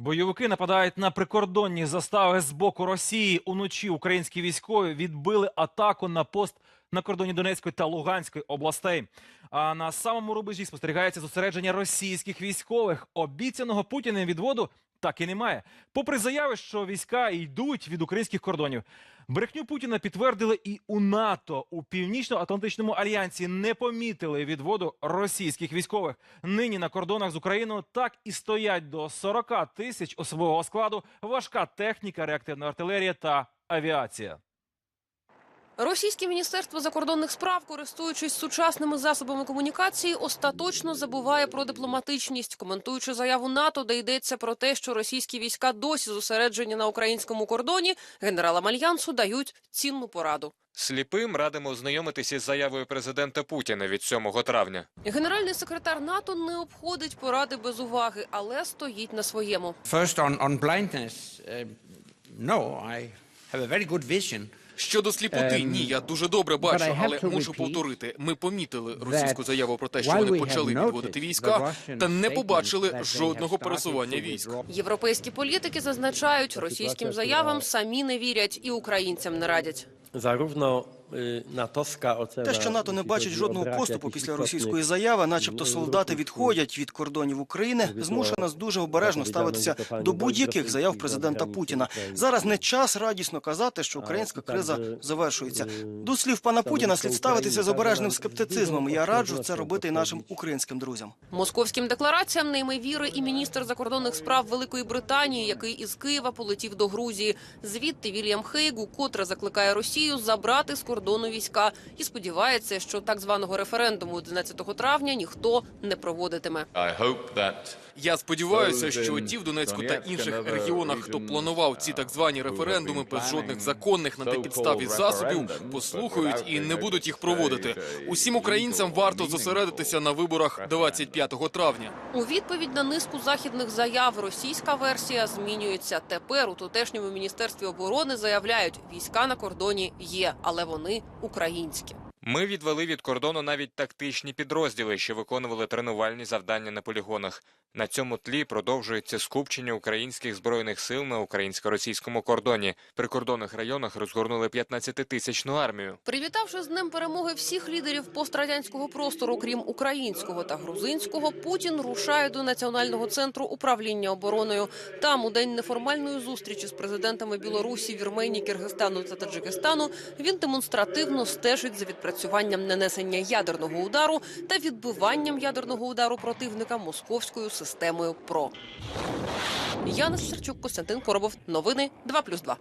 Бойовики нападають на прикордонні застави з боку Росії. Уночі українські військові відбили атаку на пост на кордоні Донецької та Луганської областей. А на самому рубежі спостерігається зосередження російських військових. Обіцяного Путіним відводу так і немає. Попри заяви, що війська йдуть від українських кордонів. Брехню Путіна підтвердили і у НАТО. У Північно-Атлантичному альянсі не помітили відводу російських військових. Нині на кордонах з Україною так і стоять до 40 тисяч особового складу, важка техніка, реактивна артилерія та авіація. Російське міністерство закордонних справ, користуючись сучасними засобами комунікації, остаточно забуває про дипломатичність, коментуючи заяву НАТО, де йдеться про те, що російські війська досі зосереджені на українському кордоні, генералам альянсу дають цінну пораду. Сліпим радимо ознайомитися із заявою президента Путіна від 7 травня. Генеральний секретар НАТО не обходить поради без уваги, але стоїть на своєму. First, on, on blindness, uh, no, I have a very good vision. Щодо сліпоти, Ем, ні, я дуже добре бачу, але мушу повторити. Ми помітили російську заяву про те, що вони почали відводити війська, та не побачили жодного пересування військ. Європейські політики зазначають, російським заявам самі не вірять і українцям не радять. Ocena... Те, що НАТО не бачить жодного поступу після російської заяви, начебто солдати відходять від кордонів України, змушує нас дуже обережно ставитися до будь-яких заяв президента Путіна. Зараз не час радісно казати, що українська криза завершується. До слів пана Путіна слід ставитися з обережним скептицизмом. Я раджу це робити і нашим українським друзям. Московським деклараціям не йме віри і міністр закордонних справ Великої Британії, який із Києва полетів до Грузії. Звідти Вільям Хейгу, котре закликає Росію забрати з кордону війська, і сподівається, що так званого референдуму 11 травня ніхто не проводитиме. Я сподіваюся, що ті в Донецьку та інших регіонах, хто планував ці uh, так звані референдуми без жодних законних на so-called підставі засобів, послухають і не будуть їх проводити. Усім українцям варто зосередитися на виборах 25 травня. У відповідь на низку західних заяв російська версія змінюється. Тепер у тутешньому міністерстві оборони заявляють, війська на кордоні є, але вони українські. Ми відвели від кордону навіть тактичні підрозділи, що виконували тренувальні завдання на полігонах. На цьому тлі продовжується скупчення українських збройних сил на українсько-російському кордоні. При кордонних районах розгорнули 15-тисячну армію. Привітавши з днем перемоги всіх лідерів пострадянського простору, крім українського та грузинського, Путін рушає до національного центру управління обороною. Там, у день неформальної зустрічі з президентами Білорусі, Вірменії, Киргизстану та Таджикистану, він демонстративно стежить за відпрацюванням нанесення ядерного удару та відбиванням ядерного удару противника московською системою ПРО. Яна Серчук, Костянтин Коробов. Новини 2+,2.